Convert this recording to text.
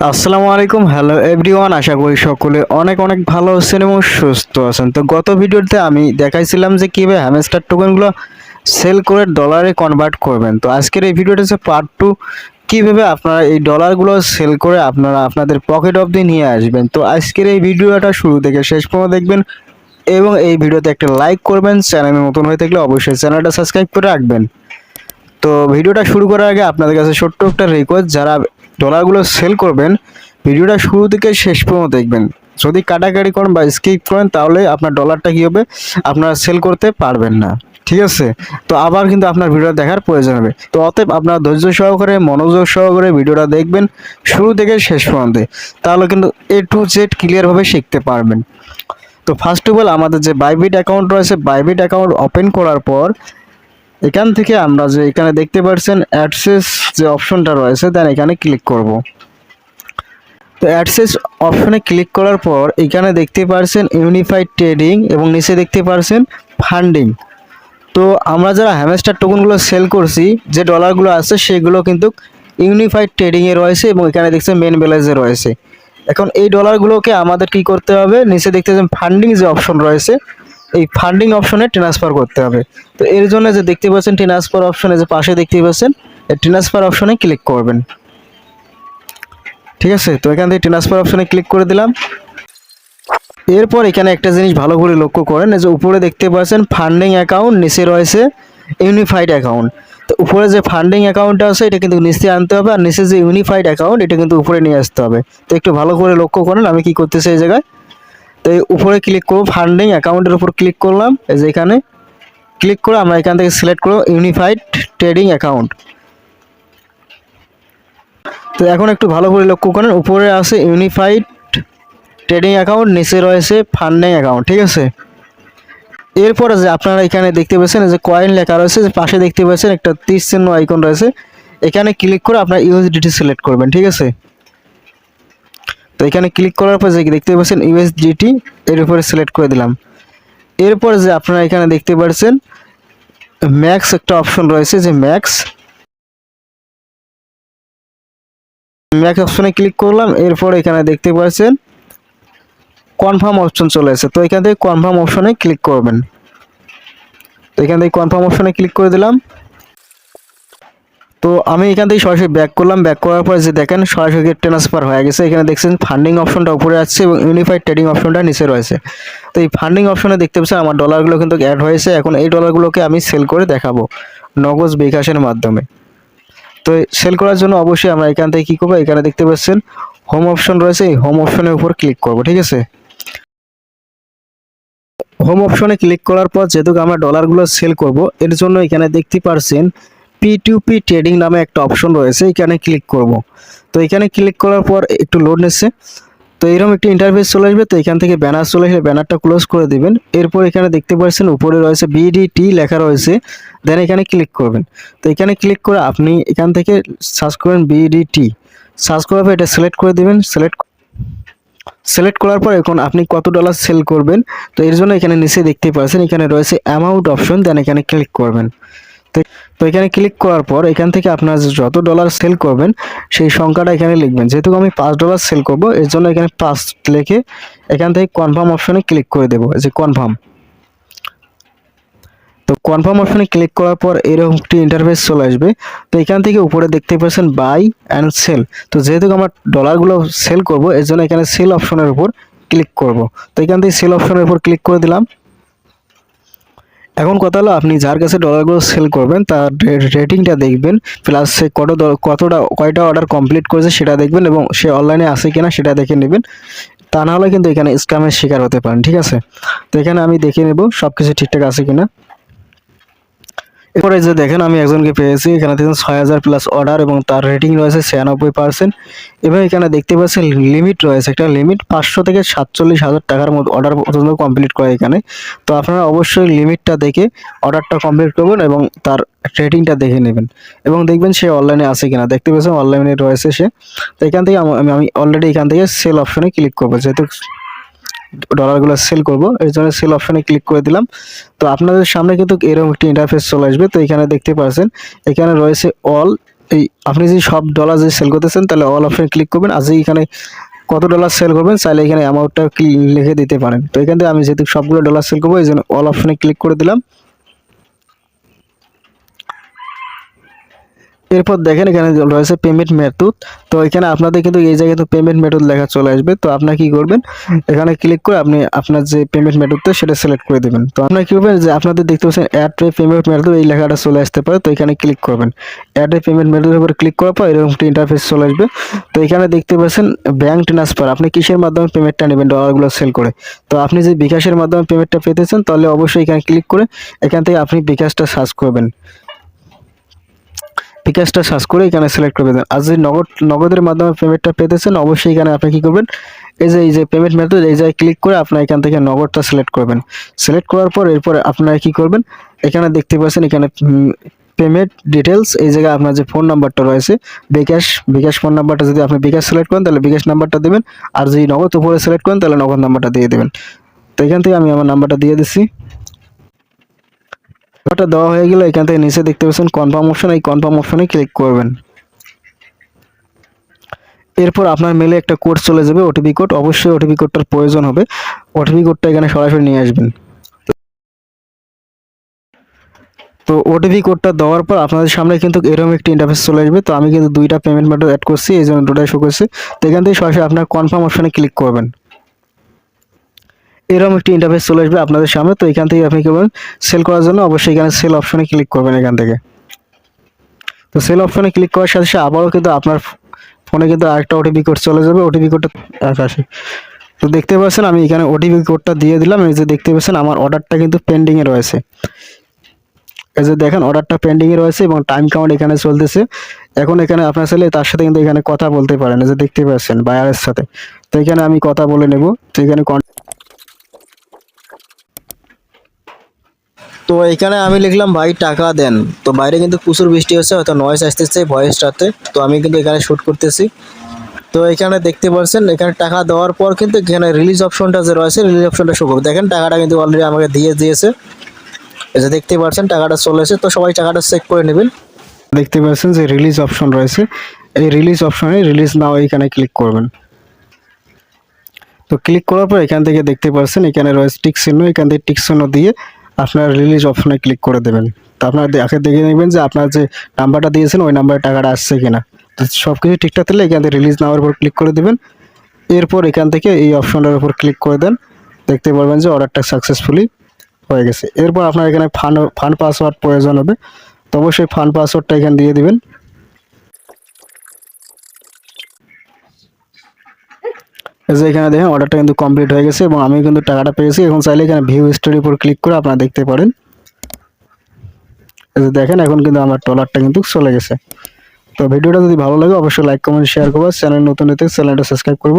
আসসালামু আলাইকুম hello everyone আশা করি সকলে অনেক অনেক ভালো আছেন এবং সুস্থ আছেন। তো গত ভিডিওতে আমি দেখাইছিলাম যে কীভাবে হ্যামস্টার টোকেনগুলো সেল করে ডলারে কনভার্ট করবেন। তো আজকের এই ভিডিওটা হচ্ছে পার্ট টু কীভাবে আপনারা এই ডলারগুলো সেল করে আপনারা আপনাদের পকেট অবধি নিয়ে আসবেন। তো আজকের এই ভিডিওটা শুরু থেকে শেষ পর্যন্ত দেখবেন এবং এই ভিডিওতে একটা লাইক করবেন, চ্যানেলে নতুন হয়ে থাকলে অবশ্যই চ্যানেলটা সাবস্ক্রাইব করে রাখবেন। তো ভিডিওটা শুরু করার আগে আপনাদের কাছে ছোট্ট একটা রিকোয়েস্ট যারা ডলারগুলো সেল করবেন। ভিডিওটা শুরু থেকে শেষ পর্যন্ত দেখবেন। যদি কাটাকাটি করেন বা স্কিপ করেন, তাহলে আপনার ডলারটা কী হবে? আপনারা সেল করতে পারবেন না। ঠিক আছে? তো আবার কিন্তু আপনার ভিডিও দেখার প্রয়োজন হবে। তো অতএব আপনার ধৈর্য সহকারে, মনোযোগ সহকারে ভিডিওটা দেখবেন শুরু থেকে শেষ পর্যন্ত। তাহলে কিন্তু এ টু জেড ক্লিয়ারভাবে শিখতে পারবেন। তো ফার্স্ট অফ অল আমাদের যে বাইবিট অ্যাকাউন্ট রয়েছে বাইবিট অ্যাকাউন্ট ওপেন করার পর এখান থেকে আমরা যে এখানে দেখতে পাচ্ছেন অ্যাডসেস যে অপশনটা রয়েছে দেন এখানে ক্লিক করব। তো অ্যাডসেস অপশনে ক্লিক করার পর এখানে দেখতে পাচ্ছেন ইউনিফাইড ট্রেডিং এবং নিচে দেখতে পাচ্ছেন ফান্ডিং তো আমরা যারা হ্যামেস্টার টোকনগুলো সেল করছি, যে ডলারগুলো আছে সেগুলো কিন্তু ইউনিফাইড ট্রেডিংয়ে রয়েছে এবং এখানে দেখছেন মেন ব্যালেন্সে রয়েছে। এখন এই ডলারগুলোকে আমাদের কি করতে হবে? নিচে দেখতে ফান্ডিং যে অপশন রয়েছে এই ফান্ডিং অপশনে ট্রান্সফার করতে হবে। তো এর জন্য যে দেখতে পাচ্ছেন ট্রান্সফার অপশনে যে পাশে দেখতে পাচ্ছেন, এই ট্রান্সফার অপশনে ক্লিক করবেন। ঠিক আছে? তো এখান থেকে ট্রান্সফার অপশনে ক্লিক করে দিলাম। এরপর এখানে একটা জিনিস ভালো করে লক্ষ্য করেন যে উপরে দেখতে পাচ্ছেন ফান্ডিং অ্যাকাউন্ট নিচে রয়েছে ইউনিফাইড অ্যাকাউন্ট তো উপরে যে ফান্ডিং অ্যাকাউন্টটা আছে, এটা কিন্তু নিচে আনতে হবে, আর নিচে যে ইউনিফাইড অ্যাকাউন্ট এটা কিন্তু উপরে নিয়ে আসতে হবে। তো একটু ভালো করে লক্ষ্য করেন, আমি কি করতেছি এই জায়গায়? তো উপরে ক্লিক করব ফান্ডিং অ্যাকাউন্টের উপর ক্লিক করলাম, এই যে এখানে ক্লিক করে আমরা এখান থেকে সিলেক্ট করব ইউনিফাইড ট্রেডিং অ্যাকাউন্ট তো এখন একটু ভালো করে লক্ষ্য করেন, উপরে আছে ইউনিফাইড ট্রেডিং অ্যাকাউন্ট নিচে রয়েছে ফান্ডিং অ্যাকাউন্ট ঠিক আছে? এরপরে যে আপনারা এখানে দেখতে পাচ্ছেন যে কয়েন লেখা রয়েছে, যে পাশে দেখতে পাচ্ছেন একটা তীর চিহ্ন আইকন রয়েছে, এখানে ক্লিক করে আপনার ইউএসডিটি সিলেক্ট করবেন, ঠিক আছে? তো এখানে ক্লিক করার পর যে দেখতে পাচ্ছেন ইউএসডিটি এর উপরে সিলেক্ট করে দিলাম। এরপর যে আপনারা এখানে দেখতে পাচ্ছেন ম্যাক্স একটা অপশন রয়েছে যে ম্যাক্স ম্যাক্স অপশনে ক্লিক করলাম, এরপর এখানে দেখতে পাচ্ছেন কনফার্ম অপশন চলে এসেছে। তো এখান থেকে কনফার্ম অপশনে ক্লিক করবেন। তো এখান থেকে কনফার্ম অপশনে ক্লিক করে দিলাম। তো আমি এখান থেকে সরাসরি ব্যাক করলাম। ব্যাক করার পরে যে দেখেন, সরাসরি ট্রান্সফার হয়ে গেছে, এখানে দেখছেন ফান্ডিং অপশনটা উপরে আসছে এবং ইউনিফাইড ট্রেডিং অপশনটা নিচে রয়েছে। তো এই ফান্ডিং অপশনে দেখতে পাচ্ছেন, আমার ডলারগুলো কিন্তু অ্যাড হয়েছে। এখন এই ডলারগুলোকে আমি সেল করে দেখাবো নগজ বিকাশের মাধ্যমে। তো সেল করার জন্য অবশ্যই আমরা এখান থেকে কী করব? এখানে দেখতে পাচ্ছেন হোম অপশন রয়েছে। এই হোম অপশনের উপর ক্লিক করব, ঠিক আছে? হোম অপশনে ক্লিক করার পর যেহেতু আমরা ডলারগুলো সেল করব, এর জন্য এখানে দেখতে পারছেন পি টু পি ট্রেডিং নামে একটা অপশন রয়েছে, এখানে ক্লিক করব। তো এখানে ক্লিক করার পর একটু লোড নিচ্ছে। তো এরকম একটি ইন্টারফেস চলে আসবে, তো এখান থেকে ব্যানার চলে আসলে ব্যানারটা ক্লোজ করে দিবেন। এরপর এখানে দেখতে পাচ্ছেন উপরে রয়েছে বিডিটি লেখা রয়েছে দেন এখানে ক্লিক করবেন। তো এখানে ক্লিক করে আপনি এখান থেকে সার্চ করবেন বিডিটি সার্চ করার পর এটা সিলেক্ট করে দিবেন সিলেক্ট সিলেক্ট করার পর এখন আপনি কত ডলার সেল করবেন, তো এর জন্য এখানে নিচে দেখতে পাচ্ছেন, এখানে রয়েছে অ্যামাউন্ট অপশন দেন এখানে ক্লিক করবেন। তো তো এখানে ক্লিক করার পর এখান থেকে আপনার যত ডলার সেল করবেন, সেই সংখ্যাটা এখানে লিখবেন। যেহেতু আমি পাঁচ ডলার সেল করব, এর জন্য এখানে পাঁচ লিখে এখান থেকে কনফার্ম অপশনে ক্লিক করে দেবো যে কনফার্ম তো কনফার্ম অপশনে ক্লিক করার পর এরকম একটি ইন্টারফেস চলে আসবে। তো এখান থেকে উপরে দেখতে পাচ্ছেন বাই অ্যান্ড সেল তো যেহেতু আমার ডলারগুলো সেল করব, এর জন্য এখানে সেল অপশনের উপর ক্লিক করব। তো এখান থেকে সেল অপশনের উপর ক্লিক করে দিলাম। এখন কথা হলো আপনি যার কাছে ডলারগুলো সেল করবেন, তার রেটিংটা দেখবেন প্লাস সে কত কতটা, কয়টা অর্ডার কমপ্লিট করেছে সেটা দেখবেন এবং সে অনলাইনে আসে কিনা সেটা দেখে নেবেন। তা না হলে কিন্তু এখানে স্ক্যামের শিকার হতে পারেন, ঠিক আছে? তো এখানে আমি দেখে নেব সব কিছু ঠিকঠাক আছে কিনা। এরপরে যে দেখেন, আমি একজনকে পেয়েছি। এখানে দেখেন, ছয় হাজার প্লাস অর্ডার এবং তার রেটিং রয়েছে ছিয়ানব্বই পার্সেন্ট এবং এখানে দেখতে পাচ্ছেন লিমিট রয়েছে একটা লিমিট পাঁচশো থেকে সাতচল্লিশ হাজার টাকার মতো অর্ডার পর্যন্ত কমপ্লিট করে এখানে। তো আপনারা অবশ্যই লিমিটটা দেখে অর্ডারটা কমপ্লিট করবেন এবং তার রেটিংটা দেখে নেবেন। এবং দেখবেন সে অনলাইনে আছে কিনা। দেখতে পাচ্ছেন অনলাইনে রয়েছে সে। তো এখান থেকে আম- অলরেডি এখান থেকে সেল অপশনে ক্লিক করব। যেহেতু ডলারগুলো সেল করব। এর জন্য সেল অপশানে ক্লিক করে দিলাম। তো আপনাদের সামনে কিন্তু এরকম একটি ইন্টারফেস চলে আসবে। তো এখানে দেখতে পাচ্ছেন এখানে রয়েছে অল এই আপনি যদি সব ডলার যদি সেল করতেছেন, তাহলে অল অপশানে ক্লিক করবেন। আর এখানে কত ডলার সেল করবেন, চাইলে এখানে অ্যামাউন্টটা লিখে দিতে পারেন। তো এখান থেকে আমি যেহেতু সবগুলো ডলার সেল করব, এই জন্য অল অপশানে ক্লিক করে দিলাম। এরপর দেখেন এখানে রয়েছে পেমেন্ট মেথড তো এখানে আপনাদের কিন্তু এই জায়গায় তো পেমেন্ট মেথড লেখা চলে আসবে। তো আপনার কি করবেন, এখানে ক্লিক করে আপনি আপনার যে পেমেন্ট মেথডটা সেটা সিলেক্ট করে দেবেন। তো আপনার কি করবেন যে আপনাদের দেখতে পাচ্ছেন অ্যাড পেমেন্ট মেথড এই লেখাটা চলে আসতে পারে, তো এখানে ক্লিক করবেন। অ্যাড পেমেন্ট মেথডের উপর ক্লিক করার পর এরকম একটা ইন্টারফেস চলে আসবে। তো এখানে দেখতে পাচ্ছেন ব্যাংক ট্রান্সফার আপনি কিসের মাধ্যমে পেমেন্টটা নেবেন ডলারগুলো সেল করে। তো আপনি যে বিকাশের মাধ্যমে পেমেন্টটা পেতেছেন, তাহলে অবশ্যই এখানে ক্লিক করে এখান থেকে আপনি বিকাশটা সার্চ করবেন। বিকাশটা সার্চ করে এখানে সিলেক্ট করে দেবেন। আর যদি নগদ, নগদের মাধ্যমে পেমেন্টটা পেতেছেন, অবশ্যই এখানে আপনি কী করবেন? এই যে এই যে পেমেন্ট মেথড এই জায়গায় ক্লিক করে আপনার এখান থেকে নগদটা সিলেক্ট করবেন। সিলেক্ট করার পর এরপরে আপনারা কী করবেন? এখানে দেখতে পাচ্ছেন এখানে পেমেন্ট ডিটেলস এই জায়গায় আপনার যে ফোন নাম্বারটা রয়েছে, বিকাশ বিকাশ ফোন নাম্বারটা যদি আপনি বিকাশ সিলেক্ট করেন, তাহলে বিকাশ নাম্বারটা দেবেন। আর যদি নগদ উপরে সিলেক্ট করেন, তাহলে নগদ নাম্বারটা দিয়ে দেবেন। তো এখান থেকে আমি আমার নাম্বারটা দিয়ে দিচ্ছি। ওটা দেওয়া হয়ে গেলে এখান থেকে নিচে দেখতে পাচ্ছেন কনফার্ম অপশন এই কনফার্ম অপশনে ক্লিক করবেন। এরপর আপনার মেলে একটা কোড চলে যাবে ওটিপি কোড অবশ্যই ওটিপি কোডটার প্রয়োজন হবে। ওটিপি কোডটা এখানে সরাসরি নিয়ে আসবেন। তো ওটিপি কোডটা দেওয়ার পর আপনাদের সামনে কিন্তু এরকম একটি ইন্টারফেস চলে আসবে। তো আমি কিন্তু দুইটা পেমেন্ট মেথড অ্যাড করছি, এই জন্য দুটাই শো করছি। তো এখান থেকে সরাসরি আপনার কনফার্ম অপশনে ক্লিক করবেন। এরকম একটি ইন্টারফেস চলে আসবে আপনাদের সামনে। তো এখান থেকে আপনি কি করবেন সেল করার জন্য অবশ্যই এখানে সেল অপশনে ক্লিক করবেন এখান থেকে। তো সেল অপশনে ক্লিক করার সাথে সাথে আবারও কিন্তু আপনার ফোনে কিন্তু আরেকটা ওটিপি কোড চলে যাবে। ওটিপি কোডটা আসে তো দেখতে পাচ্ছেন আমি এখানে ওটিপি কোডটা দিয়ে দিলাম। এই যে দেখতে পাচ্ছেন আমার অর্ডারটা কিন্তু পেন্ডিংয়ে রয়েছে। এই যে দেখেন অর্ডারটা পেন্ডিংয়ে রয়েছে এবং টাইম কাউন্ট এখানে চলতেছে। এখন এখানে আপনার ছেলে তার সাথে কিন্তু এখানে কথা বলতে পারেন। যে দেখতে পাচ্ছেন বায়ারের সাথে। তো এখানে আমি কথা বলে নেব। তো এখানে তো এখানে আমি লিখলাম, ভাই, টাকা দেন। তো বাইরে কিন্তু প্রচুর বৃষ্টি হচ্ছে, হয়তো নয়েস আসতেছে ভয়েসটাতে তো আমি কিন্তু এখানে শ্যুট করতেছি। তো এখানে দেখতে পাচ্ছেন, এখানে টাকা দেওয়ার পর কিন্তু এখানে রিলিজ অপশনটা যে রয়েছে রিলিজ অপশনটা শো করবে। দেখেন, টাকাটা কিন্তু অলরেডি আমাকে দিয়ে দিয়েছে। এই যে দেখতে পাচ্ছেন, টাকাটা চলে এসেছে। তো সবাই টাকাটা চেক করে নেবেন। দেখতে পাচ্ছেন যে রিলিজ অপশন রয়েছে। এই রিলিজ অপশনে রিলিজ নাও এখানে ক্লিক করবেন। তো ক্লিক করার পর এখান থেকে দেখতে পাচ্ছেন, এখানে রয়েছে টিক চিহ্ন। এখান থেকে টিক চিহ্ন দিয়ে আপনার রিলিজ অপশনে ক্লিক করে দেবেন। তো আপনার আগে দেখে নেবেন যে আপনার যে নাম্বারটা দিয়েছেন, ওই নাম্বারে টাকাটা আসছে কিনা। তো সব কিছু ঠিকঠাক থাকলে এখান থেকে রিলিজ নাম্বার উপর ক্লিক করে দেবেন। এরপর এখান থেকে এই অপশনটার উপর ক্লিক করে দেন। দেখতে পারবেন যে অর্ডারটা সাকসেসফুলি হয়ে গেছে। এরপর আপনার এখানে ফান ফান্ড পাসওয়ার্ড প্রয়োজন হবে। তো অবশ্যই ফান্ড পাসওয়ার্ডটা এখানে দিয়ে দিবেন। যে এখানে দেখেন অর্ডারটা কিন্তু কমপ্লিট হয়ে গেছে এবং আমি কিন্তু টাকাটা পেয়েছি। এখন চাইলে এখানে ভিউ স্টোরির উপর ক্লিক করে আপনারা দেখতে পারেন। এই যে দেখেন, এখন কিন্তু আমার ট্রলারটা কিন্তু চলে গেছে। তো ভিডিওটা যদি ভালো লাগে, অবশ্যই লাইক কমেন্ট শেয়ার করব। চ্যানেল নতুন হতে চ্যানেলটা সাবস্ক্রাইব করব।